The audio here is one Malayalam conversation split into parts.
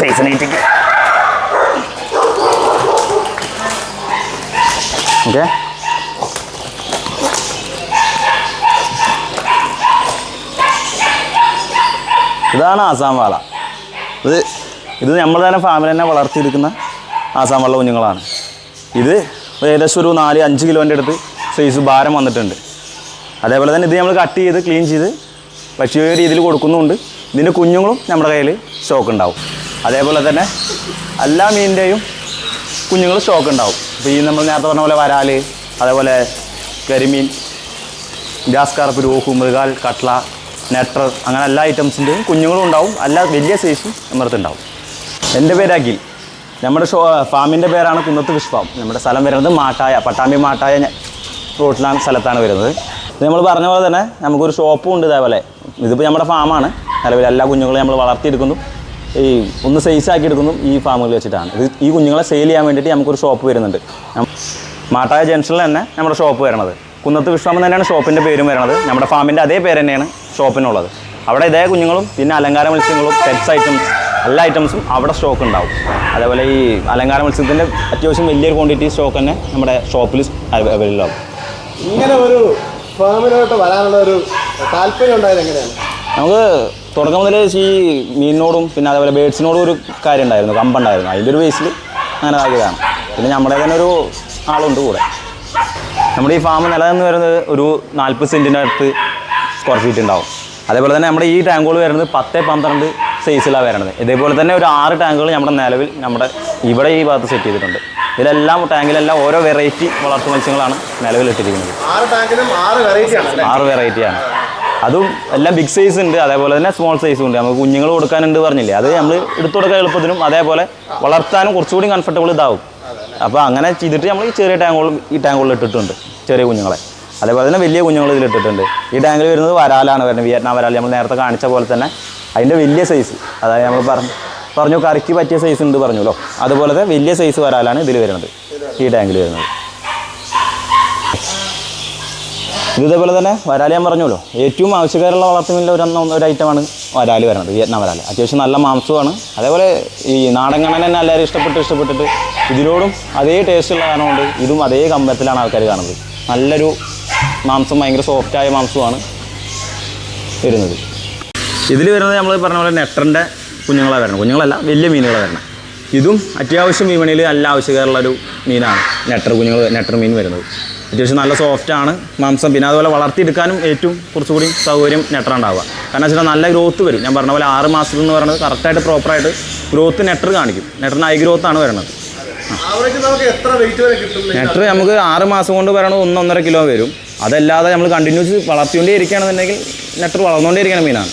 സൈസ് നീറ്റിക്ക് ഓക്കെ ഇതാണ് ആസാം വാള. ഇത് ഇത് നമ്മൾ തന്നെ ഫാമിൽ തന്നെ വളർത്തിയെടുക്കുന്ന ആസാം വാള കുഞ്ഞുങ്ങളാണ്. ഇത് ഏകദേശം ഒരു നാല് അഞ്ച് കിലോന്റെ അടുത്ത് സൈസ് ഭാരം വന്നിട്ടുണ്ട്. അതേപോലെ തന്നെ ഇത് നമ്മൾ കട്ട് ചെയ്ത് ക്ലീൻ ചെയ്ത് ഭക്ഷ്യ രീതിയിൽ കൊടുക്കുന്നുമുണ്ട് ഇതിന്റെ കുഞ്ഞുങ്ങളും നമ്മുടെ കയ്യിൽ സ്റ്റോക്ക് ഉണ്ടാവും. അതേപോലെ തന്നെ എല്ലാ മീനിന്റെയും കുഞ്ഞുങ്ങൾ സ്റ്റോക്ക് ഉണ്ടാവും. അപ്പോൾ ഈ നമ്മൾ നേരത്തെ പറഞ്ഞ പോലെ വരാൽ അതേപോലെ കരിമീൻ ഗ്യാസ് കാർപ്പ് രൂഹു മൃഗാൽ കട്ട്ല നെട്ടർ അങ്ങനെ എല്ലാ ഐറ്റംസിന്റെയും കുഞ്ഞുങ്ങളും ഉണ്ടാവും. എല്ലാ വലിയ സൈസും നമ്മുടെ ഉണ്ടാവും. എന്റെ പേര് അഖിൽ. നമ്മുടെ ഷോ ഫാമിന്റെ പേരാണ് കുന്നത്ത് ഫിഷ് ഫാം നമ്മുടെ സ്ഥലം വരുന്നത് മാട്ടായ പട്ടാമ്പി മാട്ടായ റോട്ടിലാണ് സ്ഥലത്താണ് വരുന്നത്. നമ്മൾ പറഞ്ഞ പോലെ തന്നെ നമുക്കൊരു ഷോപ്പും ഉണ്ട് ഇതേപോലെ. ഇതിപ്പോൾ നമ്മുടെ ഫാമാണ് നിലവിൽ എല്ലാ കുഞ്ഞുങ്ങളും നമ്മൾ വളർത്തിയെടുക്കുന്നു. ഈ ഒന്ന് സൈസ് ആക്കി എടുക്കുന്നു ഈ ഫാമുകളിൽ വെച്ചിട്ടാണ്. ഇത് ഈ കുഞ്ഞുങ്ങളെ സെയിൽ ചെയ്യാൻ വേണ്ടിയിട്ട് നമുക്കൊരു ഷോപ്പ് വരുന്നുണ്ട്. മാട്ടായ ജംഗ്ഷനിൽ തന്നെ നമ്മുടെ ഷോപ്പ് വരണത്. കുന്നത്ത് വിശ്രാമം തന്നെയാണ് ഷോപ്പിന്റെ പേരും വരണത്. നമ്മുടെ ഫാമിന്റെ അതേ പേര് തന്നെയാണ് ഷോപ്പിനുള്ളത് അവിടെ ഇതേ കുഞ്ഞുങ്ങളും പിന്നെ അലങ്കാര മത്സ്യങ്ങളും പെറ്റ്സ് ഐറ്റംസ് എല്ലാ ഐറ്റംസും അവിടെ സ്റ്റോക്ക് ഉണ്ടാവും. അതേപോലെ ഈ അലങ്കാര മത്സ്യത്തിന്റെ അത്യാവശ്യം വലിയൊരു ക്വാണ്ടിറ്റി സ്റ്റോക്ക് തന്നെ നമ്മുടെ ഷോപ്പിൽ അവൈലബിൾ ആവും. ഇങ്ങനെ ഒരു ഫാമിലോട്ട് വരാനുള്ള ഒരു താല്പര്യം ഉണ്ടായത് എങ്ങനെയാണ്? നമുക്ക് തുടക്കം മുതലേ ഈ മീനിനോടും പിന്നെ അതേപോലെ ബേഡ്സിനോടും ഒരു കാര്യം ഉണ്ടായിരുന്നു കമ്പുണ്ടായിരുന്നു. അതിന്റെ ഒരു ബേസിൽ അങ്ങനെ ആക്കിയതാണ്. പിന്നെ നമ്മുടെ തന്നെ ഒരു ആളുണ്ട് കൂടെ. നമ്മുടെ ഈ ഫാം നിലനിന്ന് വരുന്നത് ഒരു നാൽപ്പത് സെന്റിന്റെ അടുത്ത് സ്ക്വയർ ഫീറ്റ് ഉണ്ടാവും. അതേപോലെ തന്നെ നമ്മുടെ ഈ ടാങ്കുകൾ വരുന്നത് പത്ത് പന്ത്രണ്ട് സൈസിലാണ് വരുന്നത് ഇതേപോലെ തന്നെ ഒരു ആറ് ടാങ്കുകൾ നമ്മുടെ നിലവിൽ നമ്മുടെ ഇവിടെ ഈ ഭാഗത്ത് സെറ്റ് ചെയ്തിട്ടുണ്ട്. ഇതിലെല്ലാം ടാങ്കിലെല്ലാം ഓരോ വെറൈറ്റി വളർത്തു മത്സ്യങ്ങളാണ് നിലവിൽ ഇട്ടിരിക്കുന്നത്. ആറ് ടാങ്കിലും ആറ് ആറ് വെറൈറ്റിയാണ് അതും എല്ലാം ബിഗ് സൈസ് ഉണ്ട്. അതേപോലെ തന്നെ സ്മോൾ സൈസും ഉണ്ട്. നമുക്ക് കുഞ്ഞുങ്ങൾ കൊടുക്കാനുണ്ട് പറഞ്ഞില്ലേ? അത് നമ്മൾ എടുത്തു കൊടുക്കാൻ എളുപ്പത്തിനും അതേപോലെ വളർത്താനും കുറച്ചുകൂടി കംഫർട്ടബിൾ ഇതാവും. അപ്പോൾ അങ്ങനെ ചെയ്തിട്ട് നമ്മൾ ഈ ചെറിയ ടാങ്കുകളും ഈ ടാങ്കുകളിൽ ഇട്ടിട്ടുണ്ട്. ചെറിയ കുഞ്ഞുങ്ങളെ. അതേപോലെ തന്നെ വലിയ കുഞ്ഞുങ്ങൾ ഇതിലിട്ടിട്ടുണ്ട് ഈ ടാങ്കിൽ വരുന്നത് വരാലാണ് വരുന്നത്. വിയറ്റ്നാം വരാൽ നമ്മൾ നേരത്തെ കാണിച്ച പോലെ തന്നെ അതിന്റെ വലിയ സൈസ് അതായത് നമ്മൾ പറഞ്ഞു പറഞ്ഞു കറിക്ക് പറ്റിയ സൈസ് ഉണ്ട് പറഞ്ഞല്ലോ. അതുപോലത്തെ വലിയ സൈസ് വരാലാണ് ഇതിൽ വരുന്നത്. ഈ ടാങ്കിൽ വരുന്നത്. ഇത് ഇതേപോലെ തന്നെ വരാൽ ഞാൻ പറഞ്ഞല്ലോ. ഏറ്റവും ആവശ്യക്കാരുള്ള വളർത്തുമീനിൽ ഒരു ഒരു ഐറ്റമാണ് വരാൽ വരുന്നത് വിയറ്റ്നാം വരാൽ അത്യാവശ്യം നല്ല മാംസമാണ് അതേപോലെ ഈ നാടൻ കണ്ണൻ തന്നെ എല്ലാവരും ഇഷ്ടപ്പെട്ട് ഇഷ്ടപ്പെട്ടിട്ട് ഇതിനോടും അതേ ടേസ്റ്റുള്ള കാരണം കൊണ്ട് ഇതും അതേ കമ്പത്തിലാണ് ആൾക്കാർ കാണുന്നത്. നല്ലൊരു മാംസം ഭയങ്കര സോഫ്റ്റായ മാംസമാണ് വരുന്നത്. ഇതിൽ വരുന്നത് നമ്മൾ പറഞ്ഞ പോലെ നെട്ടറിന്റെ കുഞ്ഞുങ്ങളാണ് വരണം കുഞ്ഞുങ്ങളല്ല വലിയ മീനുകളാണ് വരണം ഇതും അത്യാവശ്യം വിപണിയിൽ നല്ല ആവശ്യക്കാരുള്ള ഒരു മീനാണ് നെട്ടർ കുഞ്ഞുങ്ങൾ നെട്ടർ മീൻ വരുന്നത്. അത്യാവശ്യം നല്ല സോഫ്റ്റാണ് മാംസം പിന്നെ അതുപോലെ വളർത്തിയെടുക്കാനും ഏറ്റവും കുറച്ചുകൂടി സൗകര്യം നെറ്റർ ഉണ്ടാവുക. കാരണം വെച്ചാൽ നല്ല ഗ്രോത്ത് വരും. ഞാൻ പറഞ്ഞ പോലെ ആറ് മാസത്തിൽ എന്ന് പറയുന്നത് കറക്റ്റായിട്ട് പ്രോപ്പറായിട്ട് ഗ്രോത്ത് നെറ്റർ കാണിക്കും. നെട്ടറിന് ഹൈ ആണ് വരുന്നത് നെറ്റർ നമുക്ക് ആറ് മാസം കൊണ്ട് വരണത് ഒന്നൊന്നര കിലോ വരും. അതല്ലാതെ നമ്മൾ കണ്ടിന്യൂസ് വളർത്തിക്കൊണ്ടേ ഇരിക്കുകയാണെന്നുണ്ടെങ്കിൽ നെറ്റർ വളർന്നുകൊണ്ടേ ഇരിക്കണം മീനാണ്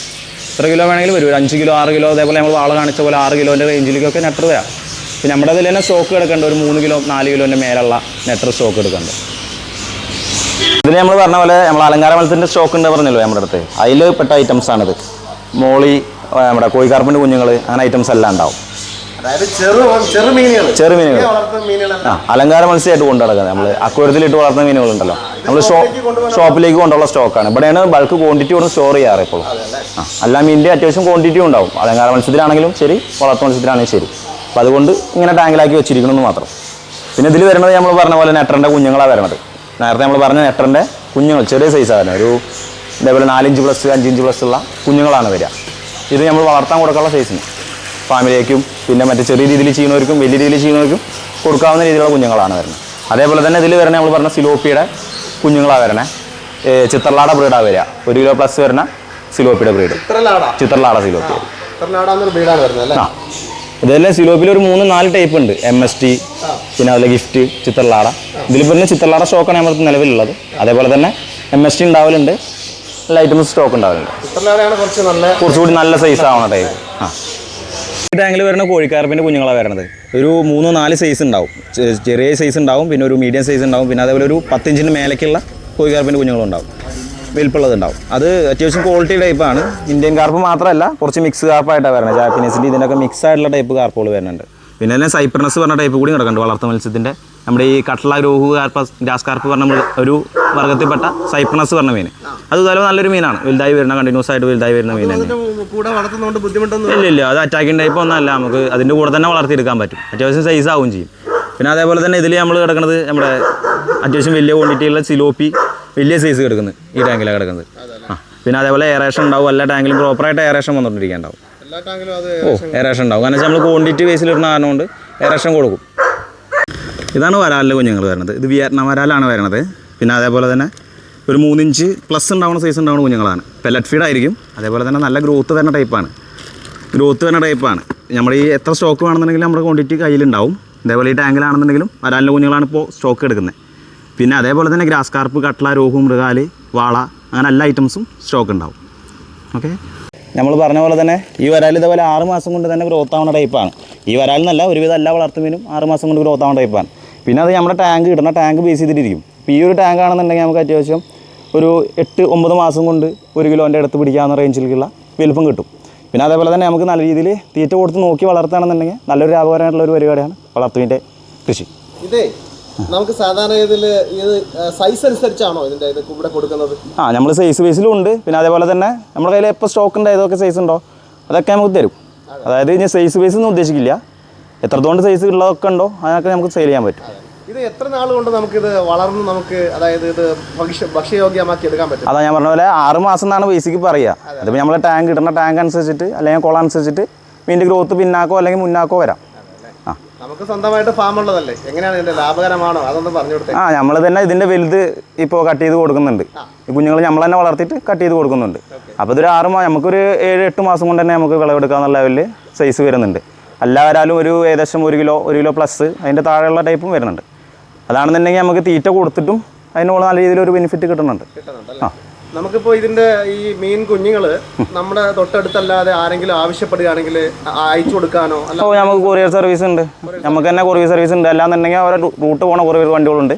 എത്ര കിലോ വേണമെങ്കിലും വരും. ഒരു അഞ്ച് കിലോ ആറ് കിലോ അതേപോലെ നമ്മൾ വാള കാണിച്ച പോലെ ആറ് കിലോന്റെ റേഞ്ചിലേക്കൊക്കെ നെറ്റർ വരാം. പിന്നെ നമ്മുടെ അതിൽ തന്നെ സ്റ്റോക്ക് എടുക്കേണ്ട ഒരു മൂന്ന് കിലോ നാല് കിലോന്റെ മേലുള്ള നെറ്റർ സ്റ്റോക്ക് എടുക്കേണ്ടത്. ഇതിൽ നമ്മൾ പറഞ്ഞ പോലെ നമ്മൾ അലങ്കാര മത്സ്യത്തിന്റെ സ്റ്റോക്ക് ഉണ്ട് പറഞ്ഞല്ലോ നമ്മുടെ അടുത്ത്? അതിൽ പെട്ട ഐറ്റംസ് ആണിത്. മോളി നമ്മുടെ കോഴിക്കാർപ്പിന്റെ കുഞ്ഞുങ്ങൾ അങ്ങനെ ഐറ്റംസ് എല്ലാം ഉണ്ടാവും. അതായത് ചെറു ചെറു മീനുകൾ വളർത്തുന്ന മീനുകളല്ല ആ അലങ്കാര മത്സ്യമായിട്ട് കൊണ്ടു നടക്കുന്നത്. നമ്മൾ അക്വരത്തിലിട്ട് വളർത്തുന്ന മീനുകളുണ്ടല്ലോ. നമ്മൾ ഷോ ഷോപ്പിലേക്ക് കൊണ്ടുള്ള സ്റ്റോക്കാണ് ഇവിടെയാണ് ബൾക്ക് ക്വാണ്ടിറ്റി കൊണ്ട് സ്റ്റോർ ചെയ്യാറ് ഇപ്പോൾ ആ എല്ലാ മീനിന്റെ അത്യാവശ്യം ക്വാണ്ടിറ്റി ഉണ്ടാവും. അലങ്കാര മത്സ്യത്തിലാണെങ്കിലും ശരി വളർത്തു മത്സ്യത്തിലാണെങ്കിലും ശരി. അപ്പോൾ അതുകൊണ്ട് ഇങ്ങനെ ടാങ്കിലാക്കി വെച്ചിരിക്കണമെന്ന് മാത്രം. പിന്നെ ഇതിൽ വരുന്നത് നമ്മൾ പറഞ്ഞ പോലെ നെട്ടറിന്റെ കുഞ്ഞുങ്ങളാണ് വരുന്നത്. നേരത്തെ നമ്മൾ പറഞ്ഞ നെട്ടറിന്റെ കുഞ്ഞുങ്ങൾ ചെറിയ സൈസാണ് ഒരു ഇതേപോലെ നാലിഞ്ച് പ്ലസ് അഞ്ചിഞ്ച് പ്ലസ് ഉള്ള കുഞ്ഞുങ്ങളാണ് വരിക. ഇത് നമ്മൾ വളർത്താൻ കൊടുക്കാനുള്ള സൈസിന് ഫാമിലിയേക്കും പിന്നെ മറ്റേ ചെറിയ രീതിയിൽ ചെയ്യുന്നവർക്കും വലിയ രീതിയിൽ ചെയ്യുന്നവർക്കും കൊടുക്കാവുന്ന രീതിയിലുള്ള കുഞ്ഞുങ്ങളാണ് വരുന്നത്. അതേപോലെ തന്നെ ഇതിൽ വരുന്ന നമ്മൾ പറഞ്ഞ സിലോപ്പിയുടെ കുഞ്ഞുങ്ങളാണ് വരണേ. ചിത്രലാട ബ്രീഡാണ് വരിക. ഒരു കിലോ പ്ലസ് വരുന്ന സിലോപ്പിയുടെ ബ്രീഡ് ചിത്രലാട. സിലോപ്പി ഇതെല്ലാം സിലോപ്പിൽ ഒരു മൂന്ന് നാല് ടൈപ്പ് ഉണ്ട്. എം എസ് ടി പിന്നെ അതുപോലെ ഗിഫ്റ്റ് ചിത്രലാട. ഇതിലിപ്പോൾ തന്നെ ചിത്രലാട സ്റ്റോക്കാണ് നമ്മുടെ നിലവിലുള്ളത്. അതേപോലെ തന്നെ എം എസ് ടി ഉണ്ടാവലുണ്ട്. എല്ലാ ഐറ്റംസ് സ്റ്റോക്ക് ഉണ്ടാവലുണ്ട്. കുറച്ചുകൂടി നല്ല സൈസ് ആവണ ടൈപ്പ് ആ. ഈ ടാങ്കിൽ വരുന്ന കോഴിക്കാർപ്പിന്റെ കുഞ്ഞുങ്ങളാണ് വരുന്നത് ഒരു മൂന്നോ നാല് സൈസ് ഉണ്ടാവും. ചെറിയ സൈസ് ഉണ്ടാവും പിന്നെ ഒരു മീഡിയം സൈസ് ഉണ്ടാവും പിന്നെ അതേപോലെ ഒരു പത്തിഞ്ചിന്റെ മേലേക്കുള്ള കോഴിക്കാർപ്പിന്റെ കുഞ്ഞുങ്ങളുണ്ടാവും. വലിപ്പുള്ളത് ഉണ്ടാവും. അത് അത്യാവശ്യം ക്വാളിറ്റി ടൈപ്പാണ് ഇന്ത്യൻ കാർപ്പ് മാത്രമല്ല കുറച്ച് മിക്സ് കാർപ്പായിട്ടാണ് വരുന്നത് ജാപ്പനീസിന്റെ ഇതിനൊക്കെ മിക്സ് ആയിട്ടുള്ള ടൈപ്പ് കാർപ്പുകൾ വരുന്നുണ്ട്. പിന്നെ തന്നെ സൈപ്രണസ് പറഞ്ഞ ടൈപ്പ് കൂടി കിടക്കുന്നുണ്ട് വളർത്തു മത്സ്യത്തിന്റെ. നമ്മുടെ ഈ catla rohu carp grass carp പറഞ്ഞ ഒരു വർഗത്തിൽപ്പെട്ട സൈപ്രണസ് പറഞ്ഞ മീൻ. അത് ഇതുപോലെ നല്ലൊരു മീനാണ്. വലുതായി വരുന്ന കണ്ടിന്യൂസ് ആയിട്ട് വലുതായി വരുന്ന മീൻ ഇല്ല ഇല്ല. അത് അറ്റാക്കിംഗ് ടൈപ്പ് ഒന്നല്ല നമുക്ക് അതിന്റെ കൂടെ തന്നെ വളർത്തിയെടുക്കാൻ പറ്റും. അത്യാവശ്യം സൈസ് ആവും ചെയ്യും. പിന്നെ അതേപോലെ തന്നെ ഇതിൽ നമ്മൾ കിടക്കുന്നത് നമ്മുടെ അത്യാവശ്യം വലിയ ക്വാണ്ടിറ്റിയുള്ള സിലോപ്പി വലിയ സൈസ് കിടക്കുന്നത് ഈ ടാങ്കിലാണ് കിടക്കുന്നത്. ആ. പിന്നെ അതേപോലെ എയറേഷൻ ഉണ്ടാവും. എല്ലാ ടാങ്കിലും പ്രോപ്പറായിട്ട് എയറേഷൻ വന്നുകൊണ്ടിരിക്കാൻ അത് ഓ എറേഷൻ ഉണ്ടാവും. കാരണം നമ്മൾ ക്വാണ്ടിറ്റി ബേസിലിടുന്ന കാരണം കൊണ്ട് എറേഷൻ കൊടുക്കും. ഇതാണ് വരാലിന്റെ കുഞ്ഞുങ്ങൾ വരുന്നത് ഇത് വിയറ്റ്നാം വരാലാണ് വരുന്നത് പിന്നെ അതേപോലെ തന്നെ ഒരു മൂന്നിഞ്ച് പ്ലസ് ഉണ്ടാവുന്ന സൈസ് ഉണ്ടാവുന്ന കുഞ്ഞുങ്ങളാണ്. പെല്ലറ്റ് ഫീഡ് ആയിരിക്കും. അതേപോലെ തന്നെ നല്ല ഗ്രോത്ത് വരുന്ന ടൈപ്പാണ് ഗ്രോത്ത് വരുന്ന ടൈപ്പാണ് നമ്മൾ ഈ എത്ര സ്റ്റോക്ക് വേണമെന്നുണ്ടെങ്കിലും നമ്മുടെ ക്വാണ്ടിറ്റി കയ്യിലുണ്ടാവും. അതേപോലെ ഈ ടാങ്കിലാണെന്നുണ്ടെങ്കിലും വരാലിന്റെ കുഞ്ഞുങ്ങളാണ് ഇപ്പോൾ സ്റ്റോക്ക് എടുക്കുന്നത്. പിന്നെ അതേപോലെ തന്നെ ഗ്രാസ് കാർപ്പ് കട്ട്ല രോഹു മൃഗാൽ വാള അങ്ങനെ എല്ലാ ഐറ്റംസും സ്റ്റോക്ക് ഉണ്ടാവും. ഓക്കെ നമ്മൾ പറഞ്ഞ പോലെ തന്നെ ഈ വരാൽ ഇതേപോലെ ആറ് മാസം കൊണ്ട് തന്നെ ഗ്രോത്ത് ആവുന്ന ടൈപ്പാണ് ഈ വരാൽ എന്നല്ല ഒരുവിധം എല്ലാ വളർത്തുമീനും ആറ് മാസം കൊണ്ട് ഗ്രോത്ത് ആവുന്ന ടൈപ്പാണ് പിന്നെ അത് നമ്മുടെ ടാങ്ക് ഇടുന്ന ടാങ്ക് ബേസ് ചെയ്തിട്ടിരിക്കും. ഇപ്പോൾ ഈ ഒരു ടാങ്ക് ആണെന്നുണ്ടെങ്കിൽ നമുക്ക് അത്യാവശ്യം ഒരു എട്ട് ഒമ്പത് മാസം കൊണ്ട് ഒരു കിലോന്റെ അടുത്ത് പിടിക്കാവുന്ന റേഞ്ചിലേക്കുള്ള വലുപ്പം കിട്ടും. പിന്നെ അതേപോലെ തന്നെ നമുക്ക് നല്ല രീതിയിൽ തീറ്റ കൊടുത്ത് നോക്കി വളർത്തുകയാണെന്നുണ്ടെങ്കിൽ നല്ലൊരു ലാഭകരമായിട്ടുള്ള ഒരു പരിപാടിയാണ് വളർത്തുവിന്റെ കൃഷി. ഇതേ നമുക്ക് സാധാരണ ഇതിൽ ഇത് സൈസ് അനുസരിച്ചാണോ ഇതിന്റെ ഇത് ഇവിടെ കൊടുക്കുന്നത്? ആ നമ്മൾ സൈസ് ബേസിലും ഉണ്ട്. പിന്നെ അതേപോലെ തന്നെ നമ്മുടെ കയ്യിൽ എപ്പോൾ സ്റ്റോക്ക് ഉണ്ട് ഏതൊക്കെ സൈസ് ഉണ്ടോ അതൊക്കെ നമുക്ക് തരും. അതായത് ഇനി സൈസ് ബേസ് ഒന്നും ഉദ്ദേശിക്കില്ല. എത്രത്തോണ്ട് സൈസ് ഉള്ളതൊക്കെ ഉണ്ടോ അതിനൊക്കെ നമുക്ക് സെയിൽ ചെയ്യാൻ പറ്റും. ഇത് എത്ര നാൾ കൊണ്ട് ഇത് വളർന്ന് നമുക്ക് അതായത് ഇത് ഭക്ഷ്യ ഭക്ഷ്യയോഗ്യമാക്കി എടുക്കാൻ പറ്റും? അതാ ഞാൻ പറഞ്ഞ പോലെ ആറ് മാസം എന്നാണ് ബേസിക്ക് പറയുക അതിപ്പോൾ നമ്മൾ ടാങ്ക് ഇടുന്ന ടാങ്ക് അനുസരിച്ചിട്ട് അല്ലെങ്കിൽ കുളം അനുസരിച്ചിട്ട് മീന്റെ ഗ്രോത്ത് പിന്നാക്കോ അല്ലെങ്കിൽ മുന്നാക്കോ വരാം. നമുക്ക് സ്വന്തമായിട്ട് ഫാം ഉള്ളതല്ലേ? എങ്ങനെയാണ് ഇതിന്റെ ലാഭകരമാണോ? അതൊന്നും പറഞ്ഞു കൊടുത്തേ. ആ നമ്മൾ തന്നെ ഇതിന്റെ വലുത് ഇപ്പോൾ കട്ട് ചെയ്ത് കൊടുക്കുന്നുണ്ട്. ഈ കുഞ്ഞുങ്ങൾ നമ്മൾ തന്നെ വളർത്തിയിട്ട് കട്ട് ചെയ്ത് കൊടുക്കുന്നുണ്ട്. അപ്പോൾ ഇതൊരു ആറ് മാസം നമുക്കൊരു ഏഴ് എട്ട് മാസം കൊണ്ട് തന്നെ നമുക്ക് വിളവെടുക്കാന്നുള്ള ലെവലിൽ സൈസ് വരുന്നുണ്ട്. എല്ലാവരാലും ഒരു ഏകദേശം ഒരു കിലോ ഒരു കിലോ പ്ലസ് അതിന്റെ താഴെയുള്ള ടൈപ്പും വരുന്നുണ്ട്. അതാണെന്നുണ്ടെങ്കിൽ നമുക്ക് തീറ്റ കൊടുത്തിട്ടും അതിനുള്ള നല്ല രീതിയിൽ ഒരു ബെനിഫിറ്റ് കിട്ടുന്നുണ്ട് കിട്ടുന്നുണ്ടല്ലേ നമുക്കിപ്പോ ഇതിന്റെ ഈ മീൻ കുഞ്ഞുങ്ങൾ നമ്മുടെ തൊട്ടടുത്തല്ലാതെ ആരെങ്കിലും ആവശ്യപ്പെടുകയാണെങ്കിൽ അയച്ചു കൊടുക്കാനോ അപ്പോൾ നമുക്ക് കൊറിയർ സർവീസ് ഉണ്ട്. നമുക്ക് തന്നെ കൊറിയർ സർവീസ് ഉണ്ട്. അല്ലാന്നുണ്ടെങ്കിൽ അവരെ റൂട്ട് പോണ കൊറിയർ വണ്ടികളുണ്ട്.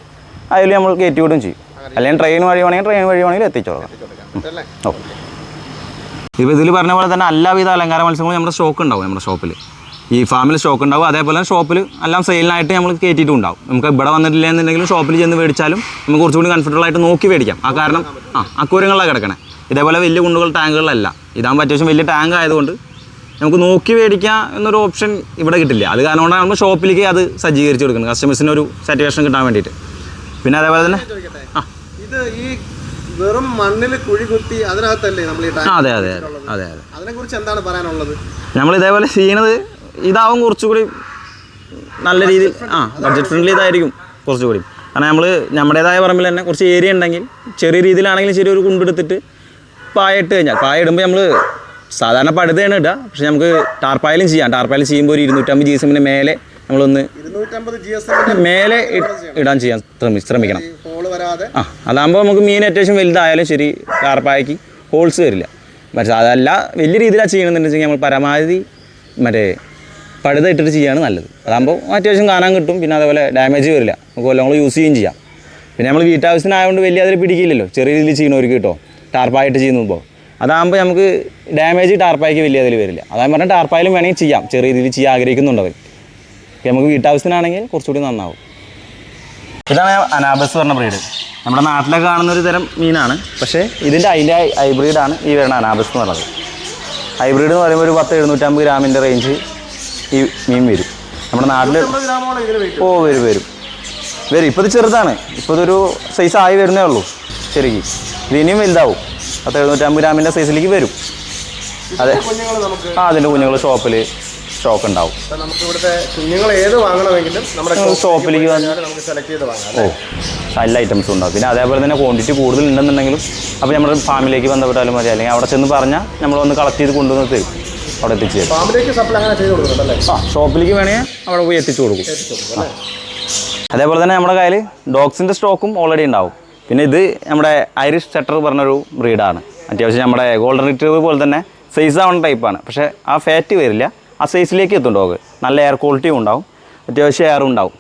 അതിൽ നമ്മൾ കയറ്റി വിടും ചെയ്യും. അല്ലെങ്കിൽ ട്രെയിൻ വഴി വേണമെങ്കിൽ ട്രെയിൻ വഴി വേണമെങ്കിൽ എത്തിച്ചോളാം. ഇപ്പൊ ഓ. ഇപ്പോൾ ഇതിൽ പറഞ്ഞ പോലെ തന്നെ എല്ലാവിധ അലങ്കാര മത്സ്യങ്ങളും നമ്മുടെ സ്റ്റോക്ക് ഉണ്ടാവും നമ്മുടെ ഷോപ്പിൽ ഈ ഫാമിൽ സ്റ്റോക്ക് ഉണ്ടാവും. അതേപോലെ തന്നെ ഷോപ്പിൽ എല്ലാം സെയിലിനായിട്ട് നമ്മൾ കയറ്റിയിട്ടും ഉണ്ടാവും. നമുക്ക് ഇവിടെ വന്നിട്ടില്ല എന്നുണ്ടെങ്കിലും ഷോപ്പിൽ ചെന്ന് മേടിച്ചാലും നമുക്ക് കുറച്ചുകൂടി കംഫർട്ടബിൾ ആയിട്ട് നോക്കി മേടിക്കാം. ആ കാരണം ആ അക്കൂരങ്ങളിലാണ് കിടക്കണേ. ഇതേപോലെ വലിയ കുണ്ടുകൾ ടാങ്കുകളിലല്ല ഇതാകുമ്പോൾ അത്യാവശ്യം വലിയ ടാങ്ക് ആയതുകൊണ്ട് നമുക്ക് നോക്കി മേടിക്കാം എന്നൊരു ഓപ്ഷൻ ഇവിടെ കിട്ടില്ല. അത് കാരണം കൊണ്ടാണ് നമ്മൾ ഷോപ്പിലേക്ക് അത് സജ്ജീകരിച്ച് കൊടുക്കുന്നത്. കസ്റ്റമേഴ്സിന് ഒരു സാറ്റിസ്ഫാക്ഷൻ കിട്ടാൻ വേണ്ടിയിട്ട്. പിന്നെ അതേപോലെ തന്നെ ആ. ഇത് ഈ വെറും മണ്ണിൽ കുഴി കുത്തി അതിനകത്തല്ലേ നമ്മൾ അതെ അതെ അതെ അതെ. അതിനെക്കുറിച്ച് എന്താണ് പറയാനുള്ളത്? നമ്മൾ ഇതേപോലെ ചെയ്യണത് ഇതാവും കുറച്ചുകൂടി നല്ല രീതിയിൽ ആ ബഡ്ജറ്റ് ഫ്രണ്ട്ലി ഇതായിരിക്കും കുറച്ചുകൂടി. കാരണം നമ്മൾ നമ്മുടേതായ പറമ്പിൽ തന്നെ കുറച്ച് ഏരിയ ഉണ്ടെങ്കിൽ ചെറിയ രീതിയിലാണെങ്കിലും ശരി ഒരു കുണ്ടെടുത്തിട്ട് പായ ഇട്ട് കഴിഞ്ഞാൽ പായ ഇടുമ്പോൾ നമ്മൾ സാധാരണ പടുതയാണ് ഇടുക പക്ഷെ നമുക്ക് ടാർപ്പായാലും ചെയ്യാം. ടാർപ്പായാലും ചെയ്യുമ്പോൾ ഒരു ഇരുന്നൂറ്റമ്പത് ജി എസ് എമ്മിന് മേലെ നമ്മളൊന്ന് മേലെ ഇടാൻ ചെയ്യാൻ ശ്രമി ശ്രമിക്കണം. ആ അതാകുമ്പോൾ നമുക്ക് മീൻ അത്യാവശ്യം വലുതായാലും ശരി ടാർപ്പായക്ക് ഹോൾസ് വരില്ല. പക്ഷേ അതല്ല വലിയ രീതിയിലാണ് ചെയ്യണമെന്നുണ്ടെങ്കിൽ നമ്മൾ പരമാവധി മറ്റേ പഴുത ഇട്ടിട്ട് ചെയ്യാണ് നല്ലത് അതാകുമ്പോൾ അത്യാവശ്യം കാണാൻ കിട്ടും പിന്നെ അതേപോലെ ഡാമേജ് വരില്ല. നമുക്ക് കൊല്ലങ്ങൾ യൂസ് ചെയ്യുകയും ചെയ്യാം. പിന്നെ നമ്മൾ വീട്ടാവശ്യത്തിനായതുകൊണ്ട് വലിയ അതിൽ പിടിക്കില്ലല്ലോ. ചെറിയ രീതിയിൽ ചെയ്യണവർക്ക് കിട്ടോ? ടാർപ്പായിട്ട് ചെയ്യുമ്പോൾ അതാകുമ്പോൾ നമുക്ക് ഡാമേജ് ടാർപ്പായ്ക്ക് വലിയ അതിൽ വരില്ല. അതായത് പറഞ്ഞാൽ ടാർപ്പായാലും വേണമെങ്കിൽ ചെയ്യാം. ചെറിയ രീതിയിൽ ചെയ്യാൻ ആഗ്രഹിക്കുന്നുണ്ട് അവർ നമുക്ക് വീട്ടാവശ്യത്തിനാണെങ്കിൽ കുറച്ചുകൂടി നന്നാവും. ഇതാണ് അനാബസ് പറഞ്ഞ ബ്രീഡ് നമ്മുടെ നാട്ടിലൊക്കെ കാണുന്ന ഒരു തരം മീനാണ്. പക്ഷേ ഇതിന്റെ അതിന്റെ ഹൈബ്രിഡാണ് ഈ വരുന്ന അനാബസ് എന്ന് പറയുന്നത്. ഹൈബ്രിഡ് എന്ന് പറയുമ്പോൾ ഒരു പത്ത് എഴുന്നൂറ്റമ്പത് ഗ്രാമിന്റെ റേഞ്ച് ഈ മീൻ വരും. നമ്മുടെ നാട്ടിൽ ഓ വരും വരും. വരും. ഇപ്പോൾ ഇത് ചെറുതാണ്. ഇപ്പോൾ ഇതൊരു സൈസ് ആയി വരുന്നേ ഉള്ളൂ. ശരിക്കും. ഇത് ഇനിയും വലുതാവും. പത്ത് എഴുന്നൂറ്റമ്പത് ഗ്രാമിന്റെ സൈസിലേക്ക് വരും. അതെ. ആ അതിന്റെ കുഞ്ഞുങ്ങൾ ഷോപ്പിൽ സ്റ്റോക്ക് ഉണ്ടാവും. നമുക്ക് ഇവിടുത്തെ കുഞ്ഞുങ്ങൾ ഏത് വാങ്ങണമെങ്കിലും നമ്മുടെ ഷോപ്പിലേക്ക് നമുക്ക് സെലക്ട് ചെയ്ത് വാങ്ങാം ഓ എല്ലാ ഐറ്റംസും ഉണ്ടാവും. പിന്നെ അതേപോലെ തന്നെ ക്വാണ്ടിറ്റി കൂടുതൽ ഉണ്ടെന്നുണ്ടെങ്കിലും അപ്പോൾ നമ്മുടെ ഫാമിലേക്ക് ബന്ധപ്പെട്ടാലും മതി. അല്ലെങ്കിൽ അവിടെ ചെന്ന് പറഞ്ഞാൽ നമ്മൾ വന്ന് കളക്ട് ചെയ്ത് കൊണ്ടുവന്ന് തരും. അവിടെ എത്തിച്ചു തരും. ഫാമിലേക്ക് സപ്ലൈ അങ്ങനെ ചെയ്ത് കൊടുക്കുന്നുണ്ടല്ലേ ആ ഷോപ്പിലേക്ക് വേണമെങ്കിൽ അവിടെ പോയി എത്തിച്ചു കൊടുക്കും. അതേപോലെ തന്നെ നമ്മുടെ കയ്യിൽ ഡോഗ്സിന്റെ സ്റ്റോക്കും ഓൾറെഡി ഉണ്ടാവും. പിന്നെ ഇത് നമ്മുടെ ഐറിഷ് സെറ്റർ പറഞ്ഞൊരു ബ്രീഡാണ് അത്യാവശ്യം നമ്മുടെ ഗോൾഡൻ റിട്രീവർ പോലെ തന്നെ സൈസ് ആവുന്ന ടൈപ്പാണ് പക്ഷേ ആ ഫാറ്റ് വരില്ല. ആ സൈസിലേക്ക് എത്തും ഡോഗ് നല്ല എയർ ക്വാളിറ്റിയും ഉണ്ടാവും. അത്യാവശ്യം എയറും ഉണ്ടാവും.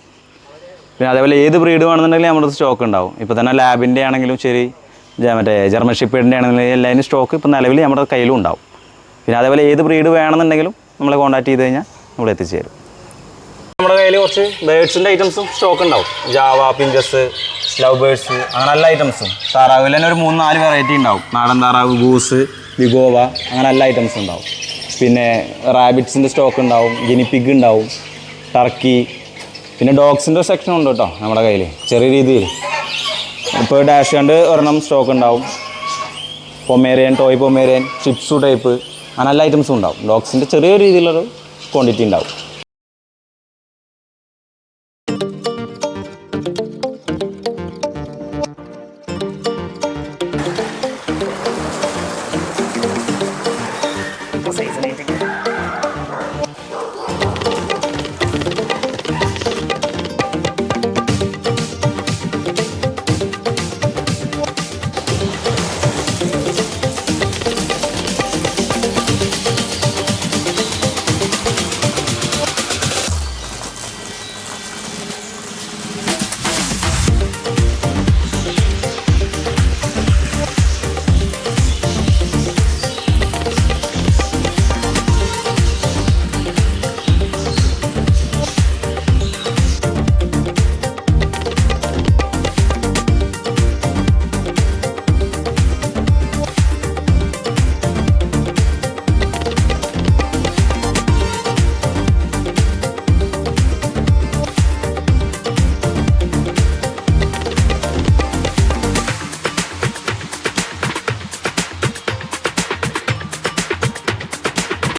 പിന്നെ അതേപോലെ ഏത് ബ്രീഡ് വേണമെന്നുണ്ടെങ്കിലും നമ്മുടെ സ്റ്റോക്ക് ഉണ്ടാവും. ഇപ്പോൾ തന്നെ ലാബിന്റെ ആണെങ്കിലും ശരി മറ്റേ ജർമ്മൻ ഷിപ്പേഡിന്റെ ആണെങ്കിലും എല്ലാതിനും സ്റ്റോക്ക് ഇപ്പോൾ നിലവിൽ നമ്മുടെ കയ്യിലും ഉണ്ടാവും. പിന്നെ അതേപോലെ ഏത് ബ്രീഡ് വേണമെന്നുണ്ടെങ്കിലും നമ്മളെ കോൺടാക്ട് ചെയ്ത് കഴിഞ്ഞാൽ നമ്മൾ എത്തിച്ചു തരും നമ്മുടെ കയ്യിൽ കുറച്ച് ബേഡ്സിന്റെ ഐറ്റംസും സ്റ്റോക്ക് ഉണ്ടാവും. ജാവ പിഞ്ചസ് ലവ് ബേഡ്സ് അങ്ങനെ എല്ലാ ഐറ്റംസും താറാവിൽ തന്നെ ഒരു മൂന്ന് നാല് വെറൈറ്റി ഉണ്ടാവും. നാടൻ താറാവ് ഗൂസ് വിഗോവ അങ്ങനെ എല്ലാ ഐറ്റംസും ഉണ്ടാവും. പിന്നെ റാബിറ്റ്സിന്റെ സ്റ്റോക്ക് ഉണ്ടാവും ഗിനിപ്പിഗ് ഉണ്ടാവും ടർക്കി പിന്നെ ഡോഗ്സിന്റെ സെക്ഷൻ ഉണ്ട് കേട്ടോ നമ്മുടെ കയ്യിൽ ചെറിയ രീതിയിൽ ഇപ്പോൾ ഡാഷ് കണ്ട് ഒരെണ്ണം സ്റ്റോക്ക് ഉണ്ടാവും. പൊമേരിയൻ ടോയ് പൊമേരിയൻ ചിപ്സു ടൈപ്പ് അങ്ങനെ എല്ലാ ഐറ്റംസും ഉണ്ടാവും. ഡോഗ്സിന്റെ ചെറിയ രീതിയിലൊരു ക്വാണ്ടിറ്റി ഉണ്ടാവും.